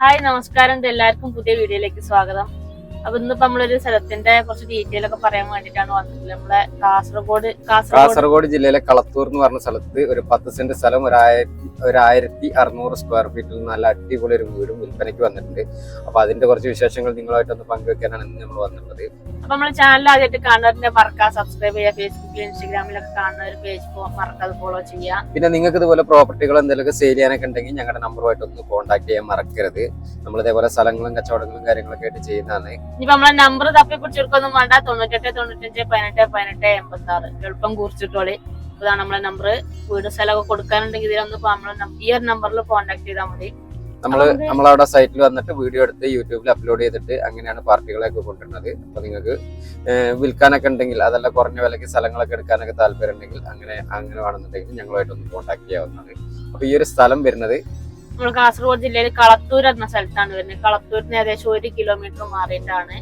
Hi നമസ്കാരം. എല്ലാവർക്കും പുതിയ വീഡിയോയിലേക്ക് സ്വാഗതം. അപ്പൊ ഇന്നിപ്പോ നമ്മളൊരു സ്ഥലത്തിന്റെ കുറച്ച് ഡീറ്റെയിൽ ഒക്കെ പറയാൻ വേണ്ടിട്ടാണ് വന്നിട്ടുള്ളത്. നമ്മളെ കാസർഗോഡ് കാസർഗോഡ് ജില്ലയിലെ കളത്തൂർ എന്ന് പറഞ്ഞ സ്ഥലത്ത് ഒരു പത്ത് സെന്റ് സ്ഥലം ഒരു ആയിരത്തി ഒരു ആയിരത്തി അറുന്നൂറ് സ്ക്വയർ ഫീറ്റിൽ നല്ല അടിപൊളി ഒരു വീടും വിൽപ്പനയ്ക്ക് വന്നിട്ടുണ്ട്. അപ്പൊ അതിന്റെ കുറച്ച് വിശേഷങ്ങൾ നിങ്ങളുമായിട്ടൊന്ന് പങ്കുവെക്കാനാണ് ഇന്ന് നമ്മൾ വന്നിട്ടുള്ളത്. അപ്പൊ നമ്മളെ ചാനൽ ആദ്യമായിട്ട് കാണുന്നവരുടെ മറക്കാം സബ്സ്ക്രൈബ് ചെയ്യുക. ഫേസ്ബുക്കിൽ ഇൻസ്റ്റാഗ്രാമിലൊക്കെ കാണുന്ന ഒരു പേജ് മറക്കാതെ ഫോളോ ചെയ്യുക. പിന്നെ നിങ്ങൾക്ക് ഇതുപോലെ പ്രോപ്പർട്ടികൾ എന്തെങ്കിലും സെയിൽ ചെയ്യാനൊക്കെ ഉണ്ടെങ്കിൽ ഞങ്ങളുടെ നമ്പറുമായിട്ട് ഒന്ന് കോൺടാക്ട് ചെയ്യാൻ മറക്കരുത്. നമ്മൾ ഇതേപോലെ സ്ഥലങ്ങളും കച്ചവടങ്ങളും കാര്യങ്ങളൊക്കെ ആയിട്ട് ചെയ്യുന്നതാണ്. ഇനിയിപ്പോ നമ്മളെ നമ്പർ തപ്പി പിടിച്ചെടുക്കൊന്നും വേണ്ട. തൊണ്ണൂറ്റെട്ട് തൊണ്ണൂറ്റഞ്ച് പതിനെട്ട് പതിനെട്ട് എൺപത്തി ആറ് എളുപ്പം കുറിച്ചിട്ടോളി. ഇതാണ് നമ്മളെ നമ്പർ വീട് സ്ഥലമൊക്കെ കൊടുക്കാനുണ്ടെങ്കിൽ ഇതിലൊന്ന് നമ്മളെ ഈ ഒരു നമ്പറിൽ കോൺടാക്ട് ചെയ്താൽ മതി. നമുക്ക് നമ്മളവിടെ സൈറ്റിൽ വന്നിട്ട് വീഡിയോ എടുത്ത് യൂട്യൂബിൽ അപ്ലോഡ് ചെയ്തിട്ട് അങ്ങനെയാണ് പാർട്ടികളെയൊക്കെ കൊണ്ടുവരുന്നത്. അപ്പൊ നിങ്ങൾക്ക് വിൽക്കാനൊക്കെ ഉണ്ടെങ്കിൽ അതല്ല കുറഞ്ഞ വിലയ്ക്ക് സ്ഥലങ്ങളൊക്കെ എടുക്കാനൊക്കെ താല്പര്യം ഉണ്ടെങ്കിൽ അങ്ങനെ അങ്ങനെ വേണമെന്നുണ്ടെങ്കിൽ ഞങ്ങളുമായിട്ടൊന്ന് കോൺടാക്ട് ചെയ്യാവുന്നതാണ്. അപ്പൊ ഈ ഒരു സ്ഥലം വരുന്നത് നമ്മൾ കാസർഗോഡ് ജില്ലയിൽ കളത്തൂർ എന്ന സ്ഥലത്താണ് വരുന്നത്. കളത്തൂരിന് ഏകദേശം ഒരു കിലോമീറ്റർ മാറിയിട്ടാണ്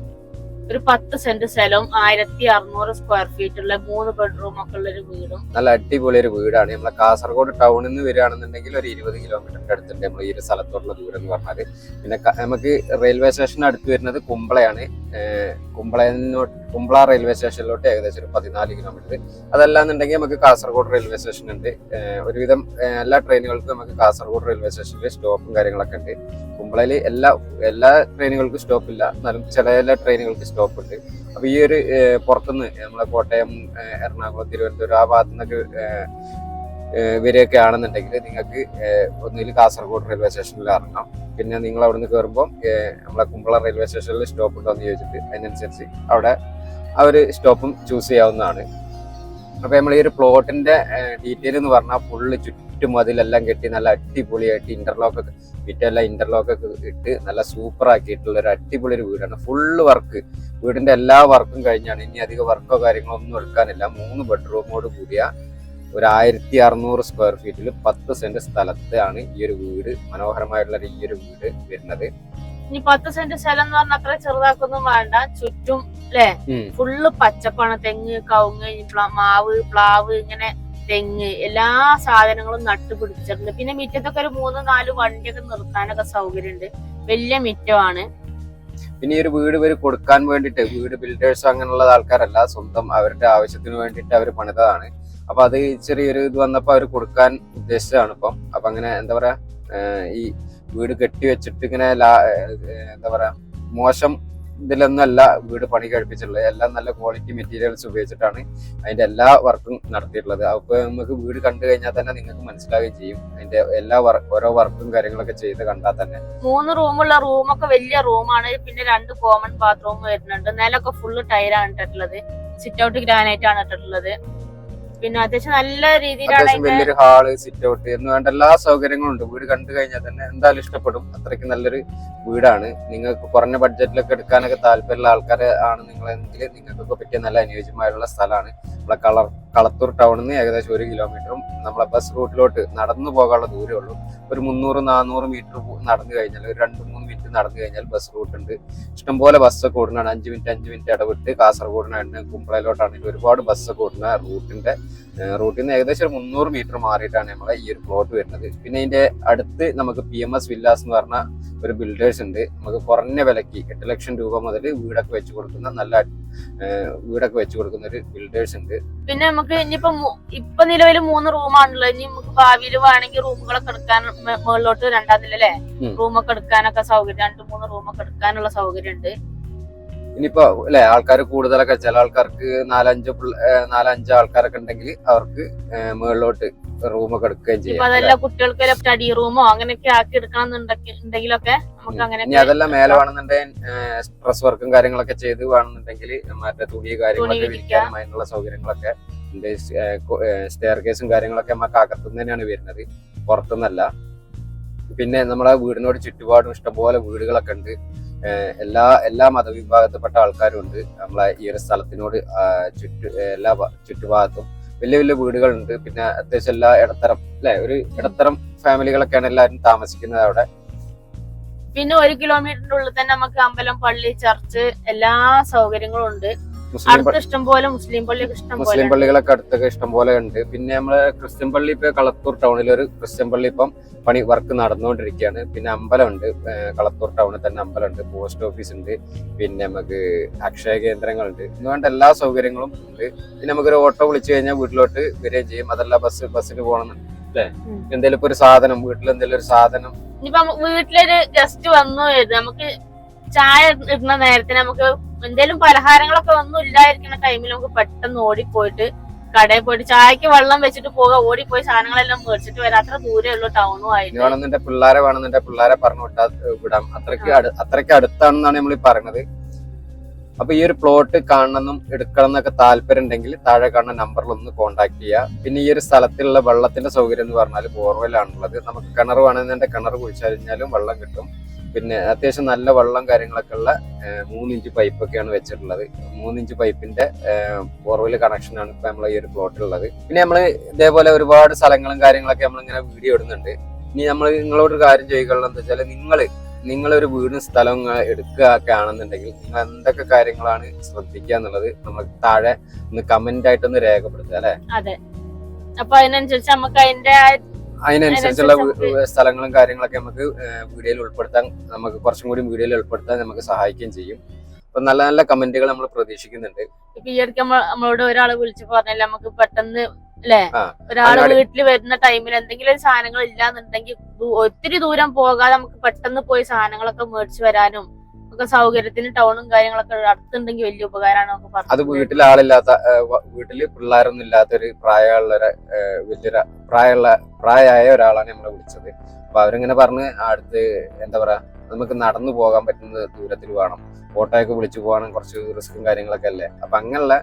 ഒരു പത്ത് സെന്റ് സ്ഥലവും ആയിരത്തി അറുന്നൂറ് സ്ക്വയർ ഫീറ്റ് ഉള്ള മൂന്ന് ബെഡ്റൂം ഒക്കെ ഉള്ള ഒരു വീടും. നല്ല അടിപൊളി ഒരു വീടാണ്. നമ്മളെ കാസർഗോഡ് ടൗണിൽ നിന്ന് വരികയാണെന്നുണ്ടെങ്കിൽ ഒരു ഇരുപത് കിലോമീറ്റർ അടുത്തുണ്ട് നമ്മൾ ഈ ഒരു സ്ഥലത്തോടുള്ള ദൂരം എന്ന് പറഞ്ഞാൽ പിന്നെ നമുക്ക് റെയിൽവേ സ്റ്റേഷൻ അടുത്ത് വരുന്നത് കുമ്പളയാണ്. കുമ്പളനോട്ട് കുമ്പള റെയിൽവേ സ്റ്റേഷനിലോട്ട് ഏകദേശം ഒരു പതിനാല് കിലോമീറ്റർ അതല്ലാന്നുണ്ടെങ്കിൽ നമുക്ക് കാസർഗോഡ് റെയിൽവേ സ്റ്റേഷൻ ഉണ്ട്. ഒരുവിധം എല്ലാ ട്രെയിനുകൾക്കും നമുക്ക് കാസർഗോഡ് റെയിൽവേ സ്റ്റേഷനിൽ സ്റ്റോപ്പും കാര്യങ്ങളൊക്കെ ഉണ്ട്. കുമ്പളയിൽ എല്ലാ എല്ലാ ട്രെയിനുകൾക്കും സ്റ്റോപ്പ് ഇല്ല. എന്നാലും ചില ചില ട്രെയിനുകൾക്ക് സ്റ്റോപ്പ് ഉണ്ട്. അപ്പൊ ഈ ഒരു പുറത്തുനിന്ന് നമ്മളെ കോട്ടയം എറണാകുളം തിരുവനന്തപുരം ആ ഭാഗത്തു നിന്നൊക്കെ വരികയൊക്കെ ആണെന്നുണ്ടെങ്കിൽ നിങ്ങൾക്ക് ഒന്നുകിൽ കാസർഗോഡ് റെയിൽവേ സ്റ്റേഷനിൽ ഇറങ്ങാം. പിന്നെ നിങ്ങൾ അവിടെ നിന്ന് കയറുമ്പോൾ നമ്മളെ കുമ്പള റെയിൽവേ സ്റ്റേഷനിൽ സ്റ്റോപ്പ് ഉണ്ടോ എന്ന് ചോദിച്ചിട്ട് അതിനനുസരിച്ച് അവിടെ ആ ഒരു സ്റ്റോപ്പും ചൂസ് ചെയ്യാവുന്നതാണ്. അപ്പോൾ നമ്മൾ ഈ ഒരു പ്ലോട്ടിന്റെ ഡീറ്റെയിൽ എന്ന് പറഞ്ഞാൽ ഫുള്ള് ചുറ്റും അതിലെല്ലാം കെട്ടി നല്ല അടിപൊളിയായിട്ട് ഇന്റർലോക്ക് വിറ്റെല്ലാം ഇന്റർലോക്ക് ഇട്ട് നല്ല സൂപ്പർ ആക്കിയിട്ടുള്ള ഒരു അടിപൊളി ഒരു വീടാണ്. ഫുള്ള് വർക്ക് വീടിന്റെ എല്ലാ വർക്കും കഴിഞ്ഞാണ്. ഇനി അധികം വർക്കോ കാര്യങ്ങളോ ഒന്നും എടുക്കാനില്ല. മൂന്ന് ബെഡ്റൂമോട് കൂടിയ ഒരു ആയിരത്തി അറുന്നൂറ് സ്ക്വയർ ഫീറ്റിൽ പത്ത് സെന്റ് സ്ഥലത്താണ് ഈ ഒരു വീട് മനോഹരമായിട്ടുള്ള ഈ ഒരു വീട് വരുന്നത്. ഇനി പത്ത് സെന്റ് സ്ഥലം എന്ന് പറഞ്ഞാൽ അത്ര ചെറുതാക്കൊന്നും വേണ്ട. ചുറ്റും അല്ലെ. ഫുള്ള് പച്ചപ്പാണ്. തെങ്ങ് കവുങ്ങ് മാവ് പ്ലാവ് ഇങ്ങനെ തെങ്ങ് എല്ലാ സാധനങ്ങളും നട്ടു പിടിച്ചിട്ടുണ്ട്. പിന്നെ മിറ്റത്തൊക്കെ ഒരു മൂന്ന് നാല് വണ്ടിയൊക്കെ നിർത്താനൊക്കെ സൗകര്യമുണ്ട് വലിയ മിറ്റമാണ്. പിന്നെ ഈ ഒരു വീട് ഇവർ കൊടുക്കാൻ വേണ്ടിയിട്ട് വീട് ബിൽഡേഴ്സ് അങ്ങനെയുള്ള ആൾക്കാരല്ല സ്വന്തം അവരുടെ ആവശ്യത്തിന് വേണ്ടിയിട്ട് അവർ പണിതതാണ്. അപ്പൊ അത് ചെറിയൊരു ഇത് വന്നപ്പോ അവർ കൊടുക്കാൻ ഉദ്ദേശിച്ചതാണ് ഇപ്പം. അപ്പൊ അങ്ങനെ എന്താ പറയാ ഈ വീട് കെട്ടി വെച്ചിട്ട് ഇങ്ങനെ എന്താ പറയാ മോശം ഇതിലൊന്നല്ല വീട് പണി കഴിപ്പിച്ചിട്ടുള്ളത്. എല്ലാം നല്ല ക്വാളിറ്റി മെറ്റീരിയൽസ് ഉപയോഗിച്ചിട്ടാണ് അതിന്റെ എല്ലാ വർക്കും നടത്തിയിട്ടുള്ളത്. അപ്പൊ നമുക്ക് വീട് കണ്ടു കഴിഞ്ഞാൽ തന്നെ നിങ്ങൾക്ക് മനസ്സിലാവുകയും ചെയ്യും. അതിന്റെ എല്ലാ വർക്ക് ഓരോ വർക്കും കാര്യങ്ങളൊക്കെ ചെയ്ത് കണ്ടാൽ തന്നെ. മൂന്ന് റൂമുള്ള റൂമൊക്കെ വലിയ റൂമാണ് പിന്നെ രണ്ട് കോമൺ ബാത്റൂം വരുന്നുണ്ട്. നിലൊക്കെ ഫുള്ള് ടൈലാണ് ഇട്ടിട്ടുള്ളത്. സിറ്റ് ഔട്ട് ഗ്രാനൈറ്റ് ആണ് ഇട്ടിട്ടുള്ളത്. പിന്നെ അത്യാവശ്യം നല്ല രീതിയിലാണ് അത്യാവശ്യം അതിന്റെ വലിയൊരു ഹാൾ സിറ്റ് ഔട്ട് എന്ന് വേണ്ട എല്ലാ സൗകര്യങ്ങളും ഉണ്ട്. വീട് കണ്ടു കഴിഞ്ഞാൽ തന്നെ എന്തായാലും ഇഷ്ടപ്പെടും. അത്രയ്ക്ക് നല്ലൊരു വീടാണ്. നിങ്ങൾക്ക് കുറഞ്ഞ ബഡ്ജറ്റിലൊക്കെ എടുക്കാനൊക്കെ താല്പര്യമുള്ള ആൾക്കാരെ ആണ് നിങ്ങളെങ്കിൽ നിങ്ങൾക്കൊക്കെ പറ്റിയ നല്ല അനുയോജ്യമായുള്ള സ്ഥലമാണ്. നമ്മളെ കളർ കളത്തൂർ ടൗണിൽ നിന്ന് ഏകദേശം ഒരു കിലോമീറ്ററും നമ്മളെ ബസ് റൂട്ടിലോട്ട് നടന്നു പോകാനുള്ള ദൂരമേ ഉള്ളൂ. ഒരു മുന്നൂറ് നാനൂറ് മീറ്റർ നടന്നു കഴിഞ്ഞാൽ ഒരു രണ്ട് മൂന്ന് മിനിറ്റ് നടന്നു കഴിഞ്ഞാൽ ബസ് റൂട്ടുണ്ട് ഇഷ്ടംപോലെ ബസ്സൊക്കെ ഓടുന്നതാണ്. അഞ്ച് മിനിറ്റ് അഞ്ച് മിനിറ്റ് ഇടവിട്ട് കാസർഗോഡിനാണ് കുമ്പളയിലോട്ടാണെങ്കിൽ ഒരുപാട് ബസ്സൊക്കെ ഓടുന്ന റൂട്ടിന്റെ റൂട്ടിൽ നിന്ന് ഏകദേശം ഒരു മുന്നൂറ് മീറ്റർ മാറിയിട്ടാണ് നമ്മളെ ഈ ഒരു പ്ലോട്ട് വരുന്നത്. പിന്നെ ഇതിന്റെ അടുത്ത് നമുക്ക് പി എം എസ് വില്ലാസ് എന്ന് പറഞ്ഞ ഒരു ബിൽഡേഴ്സ് ഉണ്ട്. നമുക്ക് കുറഞ്ഞ വിലക്ക് എട്ട് ലക്ഷം രൂപ മുതൽ വീടൊക്കെ വെച്ച് കൊടുക്കുന്ന നല്ല വീടൊക്കെ വെച്ചു കൊടുക്കുന്ന ഒരു ബിൽഡേഴ്സ് ഉണ്ട്. പിന്നെ നമുക്ക് ഇനിയിപ്പോ ഇപ്പൊ നിലവിൽ മൂന്ന് റൂമാണല്ലോ ഇനി നമുക്ക് ഭാവിയിൽ വേണമെങ്കിൽ റൂമുകളൊക്കെ എടുക്കാൻ മുകളിലോട്ട് രണ്ടാം നില അല്ലേ റൂമൊക്കെ എടുക്കാനൊക്കെ സൗകര്യം രണ്ട് മൂന്ന് റൂമൊക്കെ എടുക്കാനുള്ള സൗകര്യം ഉണ്ട് ഇനിയിപ്പോ അല്ലെ ആൾക്കാർ കൂടുതലൊക്കെ ചില ആൾക്കാർക്ക് നാലഞ്ച് നാലഞ്ച് ആൾക്കാരൊക്കെ ഉണ്ടെങ്കിൽ അവർക്ക് മുകളിലോട്ട് റൂമൊക്കെ എടുക്കുകയും ചെയ്യും. അതല്ല കുട്ടികൾക്ക് സ്റ്റഡി റൂമോ അങ്ങനെയൊക്കെ ആക്കി എടുക്കണം എന്നുണ്ടെങ്കിലൊക്കെ നമുക്ക് ഇനി അങ്ങനെ അതെല്ലാം മേലെ വേണമെന്നുണ്ടെങ്കിൽ സ്ട്രെസ് വർക്കും കാര്യങ്ങളൊക്കെ ചെയ്ത് വേണമെന്നുണ്ടെങ്കിൽ മറ്റേ തുണി കാര്യങ്ങളൊക്കെ വിൽക്കാനും വിരിക്കാനും അതിനുള്ള സൗകര്യങ്ങളൊക്കെ ഉണ്ട്. സ്റ്റെയർ കേസും കാര്യങ്ങളൊക്കെ നമുക്ക് അകത്തുനിന്ന് തന്നെയാണ് വരുന്നത്. പുറത്തുനിന്നല്ല. പിന്നെ നമ്മളെ വീടിനോട് ചുറ്റുപാടും ഇഷ്ടംപോലെ വീടുകളൊക്കെ ഉണ്ട്. എല്ലാ എല്ലാ മതവിഭാഗത്തിൽപ്പെട്ട ആൾക്കാരും ഉണ്ട്. നമ്മളെ ഈ ഒരു സ്ഥലത്തിനോട് ചുറ്റു എല്ലാ ചുറ്റുഭാഗത്തും വലിയ വലിയ വീടുകളുണ്ട്. പിന്നെ അത്യാവശ്യം എല്ലാ ഇടത്തരം അല്ലെ? ഒരു ഇടത്തരം ഫാമിലികളൊക്കെയാണ് എല്ലാവരും താമസിക്കുന്നത് അവിടെ. പിന്നെ ഒരു കിലോമീറ്ററിന്റെ ഉള്ളിൽ തന്നെ നമുക്ക് അമ്പലം പള്ളി ചർച്ച് എല്ലാ സൗകര്യങ്ങളും ഉണ്ട്. അടുത്ത് മുസ്ലിം പള്ളിയൊക്കെ ഇഷ്ടം മുസ്ലിം പള്ളികളൊക്കെ അടുത്തൊക്കെ ഇഷ്ടംപോലെ ഉണ്ട്. പിന്നെ നമ്മൾ ക്രിസ്ത്യൻ പള്ളി ഇപ്പൊ കളത്തൂർ ടൗണിൽ ഒരു ക്രിസ്ത്യൻ പള്ളി ഇപ്പം പണി വർക്ക് നടന്നുകൊണ്ടിരിക്കുകയാണ്. പിന്നെ അമ്പലമുണ്ട്. കളത്തൂർ ടൗണിൽ തന്നെ അമ്പലമുണ്ട്. പോസ്റ്റ് ഓഫീസ് ഉണ്ട്. പിന്നെ നമുക്ക് അക്ഷയ കേന്ദ്രങ്ങളുണ്ട്. ഇന്ന് വേണ്ട എല്ലാ സൗകര്യങ്ങളും ഉണ്ട്. പിന്നെ നമുക്കൊരു ഓട്ടോ വിളിച്ചു കഴിഞ്ഞാൽ വീട്ടിലോട്ട് വരികയും ചെയ്യും. അതല്ല ബസ് ബസ്സിൽ പോകണം അല്ലേ? എന്തെങ്കിലും ഇപ്പൊ ഒരു സാധനം വീട്ടിൽ എന്തെങ്കിലും ഒരു സാധനം. വീട്ടിലൊരു ഗസ്റ്റ് വന്നു. നമുക്ക് ചായ ഇടുന്ന നേരത്തിന് നമുക്ക് എന്തേലും പലഹാരങ്ങളൊക്കെ ഒന്നും ഇല്ലായിരിക്കുന്ന ടൈമിൽ നമുക്ക് പെട്ടെന്ന് ഓടിപ്പോയിട്ട് കടയിൽ പോയിട്ട് ചായക്ക് വെള്ളം വെച്ചിട്ട് പോകാം. ഓടിപ്പോയി സാധനങ്ങളെല്ലാം മേടിച്ചിട്ട് വരാം. അത്ര ദൂരേ ഉള്ളൂ ടൗണും ആയിട്ട്. വേണമെന്നുണ്ടെ പിള്ളേരെ വേണമെന്നുണ്ടെ പിള്ളേരെ പറഞ്ഞു വിട്ടാ വിടാം. അത്രയ്ക്ക് അത്രയ്ക്ക് അടുത്താണെന്നാണ് നമ്മൾ പറഞ്ഞത് അപ്പൊ ഈ ഒരു പ്ലോട്ട് കാണണമെന്നും എടുക്കണം എന്നൊക്കെ താല്പര്യം ഉണ്ടെങ്കിൽ താഴെ കാണുന്ന നമ്പറിൽ ഒന്ന് കോൺടാക്ട് ചെയ്യുക പിന്നെ ഈ ഒരു സ്ഥലത്തിലുള്ള വെള്ളത്തിന്റെ സൗകര്യം എന്ന് പറഞ്ഞാൽ ബോർവെല്ലാണുള്ളത് നമുക്ക് കിണർ വേണമെന്നുണ്ടെങ്കിൽ കിണർ കുഴിച്ചു കഴിഞ്ഞാലും വെള്ളം കിട്ടും. പിന്നെ അത്യാവശ്യം നല്ല വെള്ളം കാര്യങ്ങളൊക്കെ ഉള്ള മൂന്നിഞ്ച് പൈപ്പൊക്കെയാണ് വെച്ചിട്ടുള്ളത്. മൂന്നിഞ്ച് പൈപ്പിന്റെ ബോർവെൽ കണക്ഷനാണ് ഇപ്പൊ നമ്മളെ ഈ ഒരു പ്ലോട്ടിലുള്ളത് പിന്നെ നമ്മൾ ഇതേപോലെ ഒരുപാട് സ്ഥലങ്ങളും കാര്യങ്ങളൊക്കെ നമ്മളിങ്ങനെ വീഡിയോ ഇടുന്നുണ്ട്. ഇനി നമ്മൾ നിങ്ങളോട് കാര്യം ചോദിക്കാനുള്ളത് എന്താ വെച്ചാൽ നിങ്ങൾ നിങ്ങളൊരു വീടും സ്ഥലവും എടുക്കുക ഒക്കെ ആണെന്നുണ്ടെങ്കിൽ നിങ്ങൾ എന്തൊക്കെ കാര്യങ്ങളാണ് ശ്രദ്ധിക്കുക എന്നുള്ളത് നമ്മൾ താഴെ ഒന്ന് കമന്റ് ആയിട്ടൊന്ന് രേഖപ്പെടുത്തുക അല്ലെ? അതെ. അപ്പൊ അതിനനുസരിച്ച് നമുക്ക് അതിന്റെ അതിനനുസരിച്ചുള്ള സ്ഥലങ്ങളും കാര്യങ്ങളൊക്കെ നമുക്ക് വീഡിയോയിൽ ഉൾപ്പെടുത്താൻ നമുക്ക് കുറച്ചും കൂടി വീഡിയോയിൽ ഉൾപ്പെടുത്താൻ നമുക്ക് സഹായിക്കുകയും ചെയ്യും. അപ്പൊ നല്ല നല്ല കമന്റുകൾ നമ്മൾ പ്രതീക്ഷിക്കുന്നുണ്ട്. ഇപ്പൊ ഈ നമ്മളോട് വിളിച്ചു നമുക്ക് പെട്ടെന്ന് അല്ലെ ഒരാൾ വീട്ടിൽ വരുന്ന ടൈമിൽ എന്തെങ്കിലും സാധനങ്ങൾ ഇല്ലാന്നുണ്ടെങ്കിൽ ഒത്തിരി ദൂരം പോകാതെ നമുക്ക് പെട്ടെന്ന് പോയി സാധനങ്ങളൊക്കെ മേടിച്ചു വരാനും ഒക്കെ സൗകര്യത്തിന് ടൗണും കാര്യങ്ങളൊക്കെ അടുത്തുണ്ടെങ്കിൽ വലിയ ഉപകാരമാണ് നമുക്ക് അത് വീട്ടിൽ ആളില്ലാത്ത വീട്ടിൽ പിള്ളേരൊന്നും ഇല്ലാത്ത ഒരു പ്രായമുള്ള വലിയൊരു പ്രായമുള്ള പ്രായമായ ഒരാളാണ് നമ്മളെ വിളിച്ചത്. അപ്പൊ അവരിങ്ങനെ പറഞ്ഞ് അടുത്ത് എന്താ പറയാ നമുക്ക് നടന്നു പോകാൻ പറ്റുന്ന ദൂരത്തിൽ വേണം. ഓട്ടോയൊക്കെ വിളിച്ചു പോകാനും കുറച്ച് റിസ്ക്കും കാര്യങ്ങളൊക്കെ അല്ലേ? അപ്പൊ അങ്ങനെയുള്ള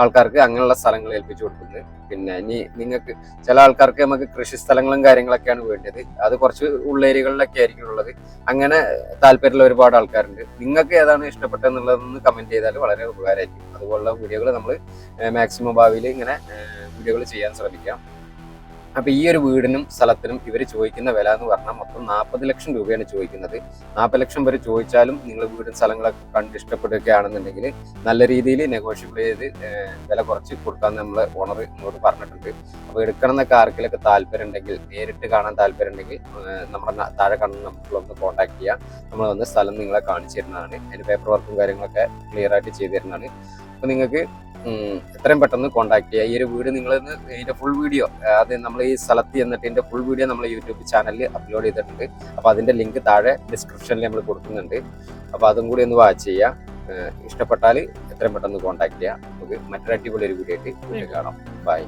ആൾക്കാർക്ക് അങ്ങനെയുള്ള സ്ഥലങ്ങൾ ഏൽപ്പിച്ചു കൊടുക്കുന്നത്. പിന്നെ ഇനി നിങ്ങൾക്ക് ചില ആൾക്കാർക്ക് നമുക്ക് കൃഷി സ്ഥലങ്ങളും കാര്യങ്ങളൊക്കെയാണ് വേണ്ടത്. അത് കുറച്ച് ഉള്ളേരികളിലൊക്കെ ആയിരിക്കും ഉള്ളത്. അങ്ങനെ താല്പര്യമുള്ള ഒരുപാട് ആൾക്കാരുണ്ട്. നിങ്ങൾക്ക് ഏതാണ് ഇഷ്ടപ്പെട്ടതെന്നുള്ളതെന്ന് കമന്റ് ചെയ്താൽ വളരെ ഉപകാരമായിരിക്കും. അതുപോലുള്ള വീഡിയോകൾ നമ്മൾ മാക്സിമം ഭാവിയിൽ ഇങ്ങനെ വീഡിയോകൾ ചെയ്യാൻ ശ്രമിക്കാം. അപ്പൊ ഈ ഒരു വീടിനും സ്ഥലത്തിനും ഇവർ ചോദിക്കുന്ന വില എന്ന് പറഞ്ഞാൽ മൊത്തം നാൽപ്പത് ലക്ഷം രൂപയാണ് ചോദിക്കുന്നത്. നാൽപ്പത് ലക്ഷം വരെ ചോദിച്ചാലും നിങ്ങൾ വീടും സ്ഥലങ്ങളൊക്കെ കണ്ട് ഇഷ്ടപ്പെടുകയാണെന്നുണ്ടെങ്കിൽ നല്ല രീതിയിൽ നെഗോഷ്യബിൾ ചെയ്ത് വില കുറച്ച് കൊടുക്കാൻ നമ്മൾ ഓണർ എന്നോട് പറഞ്ഞിട്ടുണ്ട്. അപ്പോൾ എടുക്കണം എന്നൊക്കെ ആർക്കെങ്കിലൊക്കെ താല്പര്യം ഉണ്ടെങ്കിൽ നേരിട്ട് കാണാൻ താല്പര്യം ഉണ്ടെങ്കിൽ നമ്മുടെ താഴെ കാണുന്ന നമ്മളൊന്ന് കോൺടാക്ട് ചെയ്യാം നമ്മൾ വന്ന് സ്ഥലം നിങ്ങളെ കാണിച്ചു തരുന്നതാണ്. അതിന്റെ പേപ്പർ വർക്കും കാര്യങ്ങളൊക്കെ ക്ലിയർ ആയിട്ട് ചെയ്തു തരുന്നതാണ്. അപ്പോൾ നിങ്ങൾക്ക് എത്രയും പെട്ടെന്ന് കോൺടാക്ട് ചെയ്യുക. ഈ ഒരു വീഡിയോ നിങ്ങൾ ഇതിന്റെ ഫുൾ വീഡിയോ അത് നമ്മൾ ഈ സ്ഥലത്ത് ചെന്നിട്ട് ഇതിന്റെ ഫുൾ വീഡിയോ നമ്മൾ യൂട്യൂബ് ചാനലിൽ അപ്ലോഡ് ചെയ്തിട്ടുണ്ട്. അപ്പോൾ അതിന്റെ ലിങ്ക് താഴെ ഡിസ്ക്രിപ്ഷനിൽ നമ്മൾ കൊടുക്കുന്നുണ്ട്. അപ്പോൾ അതും കൂടി ഒന്ന് വാച്ച് ചെയ്യുക. ഇഷ്ടപ്പെട്ടാൽ എത്രയും പെട്ടെന്ന് കോൺടാക്ട് ചെയ്യുക. നമുക്ക് മറ്റൊരു അടിപൊളി ഒരു വീഡിയോ ആയിട്ട് വീട്ടിൽ കാണാം. ബൈ